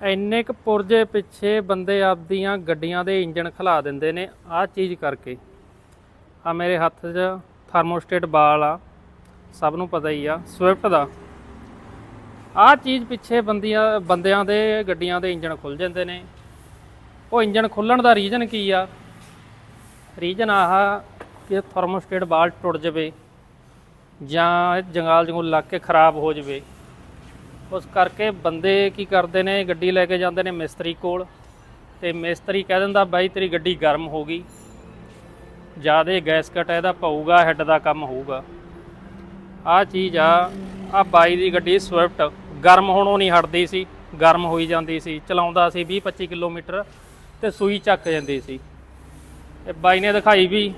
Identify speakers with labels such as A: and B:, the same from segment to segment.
A: ਇੰਨੇ ਕੁ ਪੁਰਜੇ ਪਿੱਛੇ ਬੰਦੇ ਆਪਦੀਆਂ ਗੱਡੀਆਂ ਦੇ ਇੰਜਣ ਖਲਾ ਦਿੰਦੇ ਨੇ, ਆਹ ਚੀਜ਼ ਕਰਕੇ। ਆ ਮੇਰੇ ਹੱਥ 'ਚ ਥਰਮੋਸਟੇਟ ਬਾਲ ਆ, ਸਭ ਨੂੰ ਪਤਾ ਹੀ ਆ, ਸਵਿਫਟ ਦਾ। ਆਹ ਚੀਜ਼ ਪਿੱਛੇ ਬੰਦੀਆਂ, ਬੰਦਿਆਂ ਦੇ ਗੱਡੀਆਂ ਦੇ ਇੰਜਣ ਖੁੱਲ ਜਾਂਦੇ ਨੇ। ਉਹ ਇੰਜਣ ਖੁੱਲਣ ਦਾ ਰੀਜ਼ਨ ਕੀ ਆ? ਰੀਜ਼ਨ ਆਹ ਕਿ ਥਰਮੋਸਟੇਟ ਬਾਲ ਟੁੱਟ ਜਾਵੇ ਜਾਂ ਜੰਗਾਲ ਜੰਗੂਲ ਲੱਗ ਕੇ ਖਰਾਬ ਹੋ ਜਾਵੇ। ਉਸ ਕਰਕੇ ਬੰਦੇ ਕੀ ਕਰਦੇ ਨੇ, ਗੱਡੀ ਲੈ ਕੇ ਜਾਂਦੇ ਨੇ ਮਿਸਤਰੀ ਕੋਲ ਤੇ ਮਿਸਤਰੀ ਕਹਿ ਦਿੰਦਾ, ਬਾਈ, ਤੇਰੀ ਗੱਡੀ ਗਰਮ ਹੋ ਗਈ। ਜਿਆਦੇ ਗੈਸ ਕਟ, ਇਹਦਾ ਪਊਗਾ, ਹੈੱਡ ਦਾ ਕੰਮ ਹੋਊਗਾ। ਆਹ ਚੀਜ਼ ਆ ਆ ਬਾਈ ਦੀ ਗੱਡੀ ਸਵਿਫਟ ਗਰਮ ਹੋਣੋਂ ਨਹੀਂ ਹਟਦੀ ਸੀ, ਗਰਮ ਹੋਈ ਜਾਂਦੀ ਸੀ। ਚਲਾਉਂਦਾ ਸੀ 20 25 ਕਿਲੋਮੀਟਰ ਤੇ ਸੂਈ ਚੱਕ ਜਾਂਦੀ ਸੀ। ਇਹ ਬਾਈ ਨੇ ਦਿਖਾਈ ਵੀ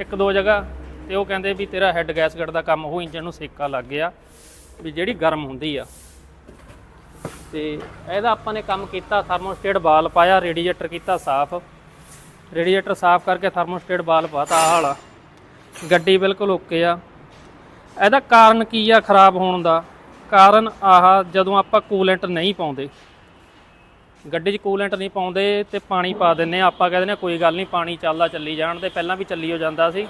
A: ਇੱਕ ਦੋ ਜਗ੍ਹਾ ਤੇ ਉਹ ਕਹਿੰਦੇ ਵੀ ਤੇਰਾ ਹੈੱਡ ਗੈਸਕਟ ਦਾ ਕੰਮ ਉਹ ਇੰਜਨ ਨੂੰ ਸੇਕਾ ਲੱਗ ਗਿਆ ਵੀ ਜਿਹੜੀ ਗਰਮ ਹੁੰਦੀ ਆ। ਤੇ ਇਹਦਾ ਆਪਾਂ ਨੇ ਕੰਮ ਕੀਤਾ, ਥਰਮੋਸਟੇਟ ਬਾਲ ਪਾਇਆ, ਰੇਡੀਏਟਰ ਕੀਤਾ ਸਾਫ਼। ਰੇਡੀਏਟਰ ਸਾਫ਼ ਕਰਕੇ ਥਰਮੋਸਟੇਟ ਬਾਲ ਪਾਤਾ, ਆਹ ਵਾਲਾ। ਗੱਡੀ ਬਿਲਕੁਲ ਓਕੇ ਆ। ਇਹਦਾ ਕਾਰਨ ਕੀ ਆ ਖਰਾਬ ਹੋਣ ਦਾ? ਕਾਰਨ ਆਹ, ਜਦੋਂ ਆਪਾਂ ਕੂਲੈਂਟ ਨਹੀਂ ਪਾਉਂਦੇ। ਗੱਡੀ 'ਚ ਕੂਲੈਂਟ ਨਹੀਂ ਪਾਉਂਦੇ ਤੇ ਪਾਣੀ ਪਾ ਦਿੰਨੇ ਆ ਆਪਾਂ ਕਹਿੰਦੇ ਨੇ ਕੋਈ ਗੱਲ ਨਹੀਂ, ਪਾਣੀ ਚੱਲਦਾ ਚੱਲੀ ਜਾਣ 'ਤੇ ਪਹਿਲਾਂ ਵੀ ਚੱਲੀ ਹੋ ਜਾਂਦਾ ਸੀ,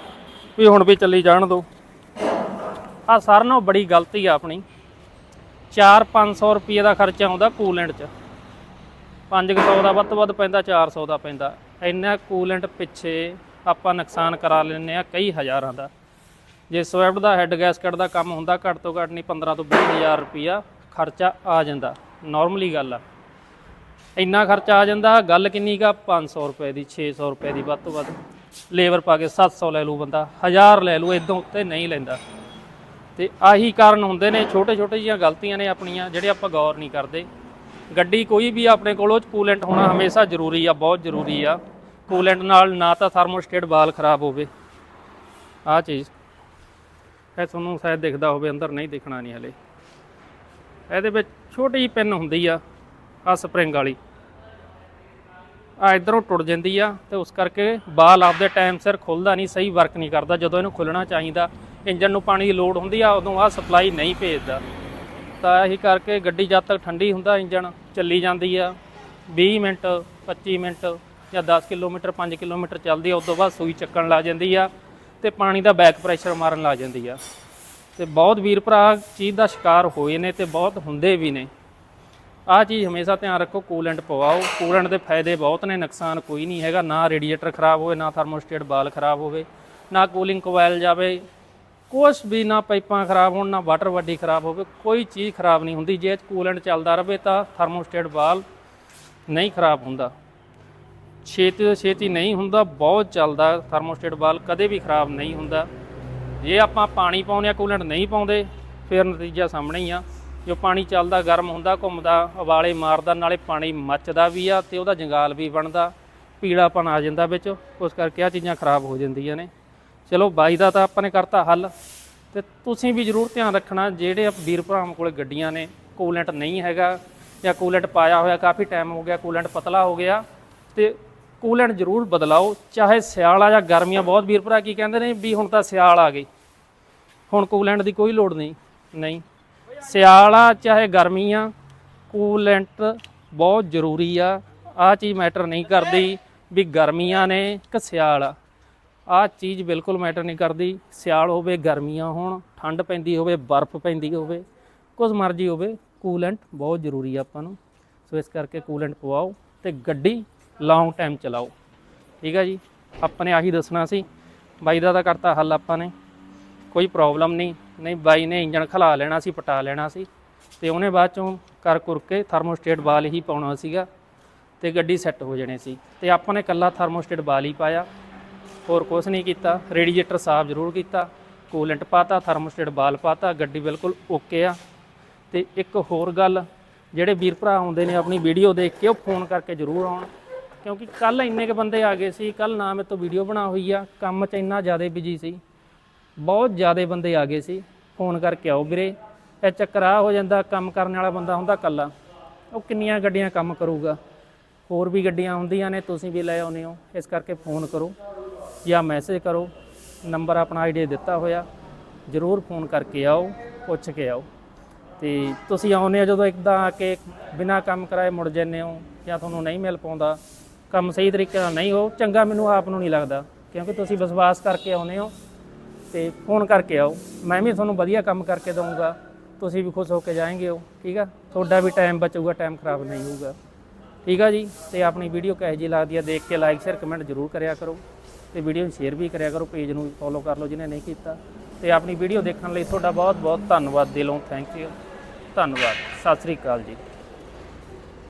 A: ਵੀ ਹੁਣ ਵੀ ਚੱਲੀ ਜਾਣ ਦੋ। ਆ ਸਾਰਿਆਂ ਨਾਲੋਂ ਬੜੀ ਗਲਤੀ ਆ ਆਪਣੀ। 4-500 ਰੁਪਏ ਦਾ ਖਰਚਾ ਆਉਂਦਾ ਕੂਲੈਂਟ 'ਚ। 500 ਦਾ ਵੱਧ ਤੋਂ ਵੱਧ ਪੈਂਦਾ 400 ਦਾ ਪੈਂਦਾ। ਇੰਨਾ ਕੂਲੈਂਟ ਪਿੱਛੇ ਆਪਾਂ ਨੁਕਸਾਨ ਕਰਾ ਲੈਂਦੇ ਆ ਕਈ ਹਜ਼ਾਰਾਂ ਦਾ। ਜੇ ਸਵਿਫਟ ਦਾ ਹੈੱਡ ਗੈਸਕਟ ਦਾ ਕੰਮ ਹੁੰਦਾ ਘੱਟ ਤੋਂ ਘੱਟ ਨਹੀਂ 15 ਤੋਂ 20 ਹਜ਼ਾਰ ਰੁਪਿਆ ਖਰਚਾ ਆ ਜਾਂਦਾ। ਨਾਰਮਲੀ ਗੱਲ ਆ। ਇੰਨਾ ਖਰਚਾ ਆ ਜਾਂਦਾ, ਗੱਲ ਕਿੰਨੀ ਕਾ 500 ਰੁਪਏ ਦੀ 600 ਰੁਪਏ ਦੀ ਵੱਧ ਤੋਂ ਵੱਧ। ਲੇਬਰ ਪਾ ਕੇ 700 ਲੈ ਲੂ ਬੰਦਾ 1000 ਲੈ ਲੂ ਇਦੋਂ ਉੱਤੇ ਨਹੀਂ ਲੈਂਦਾ। ਤੇ ਆਹੀ ਕਾਰਨ ਹੁੰਦੇ ਨੇ, ਛੋਟੇ ਛੋਟੇ ਜੀਆਂ ਗਲਤੀਆਂ ਨੇ ਆਪਣੀਆਂ, ਜਿਹੜੇ ਆਪਾਂ ਗੌਰ ਨਹੀਂ ਕਰਦੇ। ਗੱਡੀ ਕੋਈ ਵੀ ਆਪਣੇ ਕੋਲ ਉਹ 'ਚ ਕੂਲੈਂਟ ਹੋਣਾ ਹਮੇਸ਼ਾ ਜ਼ਰੂਰੀ ਆ, ਬਹੁਤ ਜ਼ਰੂਰੀ ਆ। ਕੂਲੈਂਟ ਨਾਲ ਨਾ ਤਾਂ ਥਰਮੋਸਟੇਟ ਬਾਲ ਖਰਾਬ ਹੋਵੇ। ਆਹ ਚੀਜ਼। ਇਹ ਤੁਹਾਨੂੰ ਸ਼ਾਇਦ ਦਿਖਦਾ ਹੋਵੇ, ਅੰਦਰ ਨਹੀਂ ਦਿਖਣਾ ਨਹੀਂ ਹਲੇ। ਇਹਦੇ ਵਿੱਚ ਛੋਟੀ ਜਿਹੀ ਪਿੰਨ ਹੁੰਦੀ ਆ ਆ ਸਪਰਿੰਗ ਵਾਲੀ। ਆ ਇਧਰੋਂ ਟੁੱਟ ਜਾਂਦੀ ਆ ਤੇ ਉਸ ਕਰਕੇ ਬਾਲ ਆਪਦੇ ਟਾਈਮ ਸਿਰ ਖੁੱਲਦਾ ਨਹੀਂ, ਸਹੀ ਵਰਕ ਨਹੀਂ ਕਰਦਾ, ਜਦੋਂ ਇਹਨੂੰ ਖੁੱਲਣਾ ਚਾਹੀਦਾ। ਇੰਜਨ ਨੂੰ ਪਾਣੀ ਦੀ ਲੋੜ ਹੁੰਦੀ ਆ, ਉਦੋਂ ਆ ਸਪਲਾਈ ਨਹੀਂ ਭੇਜਦਾ। ਤਾਂ ਇਹੀ ਕਰਕੇ ਗੱਡੀ ਜਦ ਤੱਕ ਠੰਡੀ ਹੁੰਦਾ, ਇੰਜਨ ਚੱਲੀ ਜਾਂਦੀ ਆ। 20 ਮਿੰਟ 25 ਮਿੰਟ ਜਾਂ 10 ਕਿਲੋਮੀਟਰ 5 ਕਿਲੋਮੀਟਰ ਚੱਲਦੀ ਆ ਉਸ ਤੋਂ ਬਾਅਦ ਸੂਈ ਚੱਕਣ ਲੱਗ ਜਾਂਦੀ ਆ ਤੇ ਪਾਣੀ ਦਾ ਬੈਕ ਪ੍ਰੈਸ਼ਰ ਮਾਰਨ ਲੱਗ ਜਾਂਦੀ ਆ। ਤੇ ਬਹੁਤ ਵੀਰ ਭਰਾ ਚੀਜ਼ ਦਾ ਸ਼ਿਕਾਰ ਹੋਏ ਨੇ ਤੇ ਬਹੁਤ ਹੁੰਦੇ ਵੀ ਨੇ। ਆਹ ਚੀਜ਼ ਹਮੇਸ਼ਾ ਧਿਆਨ ਰੱਖੋ ਕੂਲੈਂਟ ਪਵਾਓ। ਕੂਲੈਂਟ ਦੇ ਫਾਇਦੇ ਬਹੁਤ ਨੇ, ਨੁਕਸਾਨ ਕੋਈ ਨਹੀਂ ਹੈਗਾ। ਨਾ ਰੇਡੀਏਟਰ ਖਰਾਬ ਹੋਵੇ, ਨਾ ਥਰਮੋਸਟੇਟ ਬਾਲ ਖਰਾਬ ਹੋਵੇ, ਨਾ ਕੂਲਿੰਗ ਕੋਇਲ ਜਾਵੇ। ਕੁਛ ਵੀ ਨਾ ਪਾਈਪਾਂ ਖਰਾਬ ਹੋਣ, ਨਾ ਵਾਟਰ ਵੱਡੀ ਖਰਾਬ ਹੋਵੇ, ਕੋਈ ਚੀਜ਼ ਖਰਾਬ ਨਹੀਂ ਹੁੰਦੀ। ਜੇ ਕੂਲੈਂਟ ਚੱਲਦਾ ਰਹੇ ਤਾਂ ਥਰਮੋਸਟੇਟ ਬਾਲ ਨਹੀਂ ਖਰਾਬ ਹੁੰਦਾ। ਛੇਤੀ ਤੋਂ ਛੇਤੀ ਨਹੀਂ ਹੁੰਦਾ, ਬਹੁਤ ਚੱਲਦਾ ਥਰਮੋਸਟੇਟ ਬਾਲ ਕਦੇ ਵੀ ਖਰਾਬ ਨਹੀਂ ਹੁੰਦਾ। ਜੇ ਆਪਾਂ ਪਾਣੀ ਪਾਉਂਦੇ ਆ, ਕੂਲੈਂਟ ਨਹੀਂ ਪਾਉਂਦੇ, ਫਿਰ ਨਤੀਜਾ ਸਾਹਮਣੇ ਹੀ ਆ। ਜੋ ਪਾਣੀ ਚੱਲਦਾ, ਗਰਮ ਹੁੰਦਾ, ਘੁੰਮਦਾ ਉਬਾਲੇ ਮਾਰਦਾ, ਨਾਲੇ ਪਾਣੀ ਮੱਚਦਾ ਵੀ ਆ ਤੇ ਉਹਦਾ ਜੰਗਾਲ ਵੀ ਬਣਦਾ ਪੀਲਾਪਨ ਆ ਜਾਂਦਾ ਵਿੱਚ। ਉਸ ਕਰਕੇ ਆ ਚੀਜ਼ਾਂ ਖਰਾਬ ਹੋ ਜਾਂਦੀਆਂ ਨੇ। ਚਲੋ ਬਾਈ ਦਾ ਤਾਂ ਆਪਾਂ ਨੇ ਕਰਤਾ ਹੱਲ। ਤੇ ਤੁਸੀਂ ਵੀ ਜ਼ਰੂਰ ਧਿਆਨ ਰੱਖਣਾ, ਜਿਹੜੇ ਵੀਰ ਭਰਾਵਾਂ ਕੋਲੇ ਗੱਡੀਆਂ ਨੇ, ਕੂਲੈਂਟ ਨਹੀਂ ਹੈਗਾ ਜਾਂ ਕੂਲੈਂਟ ਪਾਇਆ ਹੋਇਆ, ਕਾਫੀ ਟਾਈਮ ਹੋ ਗਿਆ, ਕੂਲੈਂਟ ਪਤਲਾ ਹੋ ਗਿਆ, ਤੇ ਕੂਲੈਂਟ ਜ਼ਰੂਰ ਬਦਲਾਓ। ਚਾਹੇ ਸਿਆਲ ਆ ਜਾਂ ਗਰਮੀਆਂ, ਬਹੁਤ ਵੀਰ ਭਰਾ ਕੀ ਕਹਿੰਦੇ ਨੇ ਵੀ ਹੁਣ ਤਾਂ ਸਿਆਲ ਆ ਗਈ ਹੁਣ ਕੂਲੈਂਟ ਦੀ ਕੋਈ ਲੋੜ ਨਹੀਂ ਨਹੀਂ। ਸਿਆਲ ਆ, ਚਾਹੇ ਗਰਮੀ ਆ, ਕੂਲੈਂਟ ਬਹੁਤ ਜ਼ਰੂਰੀ ਆ। ਆ ਚੀਜ਼ ਮੈਟਰ ਨਹੀਂ ਕਰਦੀ ਵੀ ਗਰਮੀਆਂ ਨੇ ਕਿ ਸਿਆਲ ਆ। ਆਹ ਚੀਜ਼ ਬਿਲਕੁਲ ਮੈਟਰ ਨਹੀਂ ਕਰਦੀ। ਸਿਆਲ ਹੋਵੇ, ਗਰਮੀਆਂ ਹੋਣ, ਠੰਡ ਪੈਂਦੀ ਹੋਵੇ, ਬਰਫ਼ ਪੈਂਦੀ ਹੋਵੇ ਕੁਝ ਮਰਜ਼ੀ ਹੋਵੇ, ਕੂਲੈਂਟ ਬਹੁਤ ਜ਼ਰੂਰੀ ਆ ਆਪਾਂ ਨੂੰ। ਸੋ ਇਸ ਕਰਕੇ ਕੂਲੈਂਟ ਪਵਾਓ ਤੇ ਗੱਡੀ ਲੌਂਗ ਟਾਈਮ ਚਲਾਓ। ਠੀਕ ਆ ਜੀ? ਆਪਾਂ ਨੇ ਆਹੀ ਦੱਸਣਾ ਸੀ। ਬਾਈ ਦਾ ਤਾਂ ਕਰਤਾ ਹੱਲ ਆਪਾਂ ਨੇ। ਕੋਈ ਪ੍ਰੋਬਲਮ ਨਹੀਂ। ਨਹੀਂ, ਬਾਈ ਨੇ ਇੰਜਣ ਖਲਾ ਲੈਣਾ ਸੀ, ਪਟਾ ਲੈਣਾ ਸੀ। ਤੇ ਉਹਨੇ ਬਾਅਦ ਚੋਂ ਕਰ ਕੁਰ ਕੇ ਥਰਮੋਸਟੇਟ ਬਾਲ ਹੀ ਪਾਉਣਾ ਸੀਗਾ ਤੇ ਗੱਡੀ ਸੈੱਟ ਹੋ ਜਾਣੀ ਸੀ। ਤੇ ਆਪਾਂ ਨੇ ਕੱਲਾ ਥਰਮੋਸਟੇਟ ਬਾਲ ਹੀ ਪਾਇਆ। ਹੋਰ ਕੁਝ ਨਹੀਂ ਕੀਤਾ। ਰੇਡੀਏਟਰ ਸਾਫ਼ ਜ਼ਰੂਰ ਕੀਤਾ। ਕੂਲੈਂਟ ਪਾਤਾ, ਥਰਮੋਸਟੇਟ ਬਾਲ ਪਾਤਾ, ਗੱਡੀ ਬਿਲਕੁਲ ਓਕੇ ਆ। ਤੇ ਇੱਕ ਹੋਰ ਗੱਲ, ਜਿਹੜੇ ਵੀਰ ਭਰਾ ਆਉਂਦੇ ਨੇ ਆਪਣੀ ਵੀਡੀਓ ਦੇਖ ਕੇ, ਉਹ ਫੋਨ ਕਰਕੇ ਜ਼ਰੂਰ ਆਉਣ। ਕਿਉਂਕਿ ਕੱਲ ਇੰਨੇ ਕ ਬੰਦੇ ਆ ਗਏ ਸੀ ਕੱਲ ਨਾ ਮੇਰੇ ਤੋਂ ਵੀਡੀਓ ਬਣਾ ਹੋਈ ਆ। ਕੰਮ 'ਚ ਇੰਨਾ ਜ਼ਿਆਦਾ ਬਿਜ਼ੀ ਸੀ। ਬਹੁਤ ਜ਼ਿਆਦਾ ਬੰਦੇ ਆ ਗਏ ਸੀ। ਫੋਨ ਕਰਕੇ ਆਓ ਵੀਰੇ। ਇਹ ਚੱਕਰ ਆ, ਹੋ ਜਾਂਦਾ ਕੰਮ ਕਰਨ ਵਾਲਾ ਬੰਦਾ ਹੁੰਦਾ ਕੱਲਾ ਉਹ ਕਿੰਨੀਆਂ ਗੱਡੀਆਂ ਕੰਮ ਕਰੂਗਾ। ਹੋਰ ਵੀ ਗੱਡੀਆਂ ਹੁੰਦੀਆਂ ਨੇ, ਤੁਸੀਂ ਵੀ ਲੈ ਆਉਂਦੇ ਹੋ। ਇਸ ਕਰਕੇ ਫੋਨ ਕਰੋ। ਜਾਂ ਮੈਸੇਜ ਕਰੋ ਨੰਬਰ ਆਪਣਾ ਆਈਡੀ ਦਿੱਤਾ ਹੋਇਆ, ਜ਼ਰੂਰ ਫੋਨ ਕਰਕੇ ਆਓ, ਪੁੱਛ ਕੇ ਆਓ। ਤੇ ਤੁਸੀਂ ਆਉਂਦੇ ਹੋ ਜਦੋਂ ਇੱਕਦਾਂ ਆ ਕੇ ਬਿਨਾਂ ਕੰਮ ਕਰਾਏ ਮੁੜ ਜਾਂਦੇ ਹੋ ਜਾਂ ਤੁਹਾਨੂੰ ਨਹੀਂ ਮਿਲ ਪਾਉਂਦਾ, ਕੰਮ ਸਹੀ ਤਰੀਕੇ ਨਾਲ ਨਹੀਂ ਹੋ, ਚੰਗਾ ਮੈਨੂੰ ਆਪ ਨੂੰ ਨਹੀਂ ਲੱਗਦਾ, ਕਿਉਂਕਿ ਤੁਸੀਂ ਵਿਸ਼ਵਾਸ ਕਰਕੇ ਆਉਂਦੇ ਹੋ ਤੇ ਫੋਨ ਕਰਕੇ ਆਓ। ਮੈਂ ਵੀ ਤੁਹਾਨੂੰ ਵਧੀਆ ਕੰਮ ਕਰਕੇ ਦਊਂਗਾ, ਤੁਸੀਂ ਵੀ ਖੁਸ਼ ਹੋ ਕੇ ਜਾਏਂਗੇ ਹੋ ਠੀਕ ਆ? ਤੁਹਾਡਾ ਵੀ ਟਾਈਮ ਬਚੂਗਾ ਟਾਈਮ ਖਰਾਬ ਨਹੀਂ ਹੋਊਗਾ। ਠੀਕ ਆ ਜੀ? ਤੇ ਆਪਣੀ ਵੀਡੀਓ ਕਿਹੋ ਜਿਹੀ ਲੱਗਦੀ ਆ, ਦੇਖ ਕੇ ਲਾਈਕ ਸ਼ੇਅਰ ਕਮੈਂਟ ਜ਼ਰੂਰ ਕਰਿਆ ਕਰੋ। ਤੇ ਵੀਡੀਓ ਨੂੰ ਸ਼ੇਅਰ ਵੀ ਕਰਿਆ ਕਰੋ, ਪੇਜ ਨੂੰ ਫੋਲੋ ਕਰ ਲਓ ਜਿਹਨੇ ਨਹੀਂ ਕੀਤਾ। ਤੇ ਆਪਣੀ ਵੀਡੀਓ ਦੇਖਣ ਲਈ ਤੁਹਾਡਾ ਬਹੁਤ ਬਹੁਤ ਧੰਨਵਾਦ ਦਿਲੋਂ। ਥੈਂਕ ਯੂ ਧੰਨਵਾਦ। ਸਤਿ ਸ੍ਰੀ ਅਕਾਲ ਜੀ।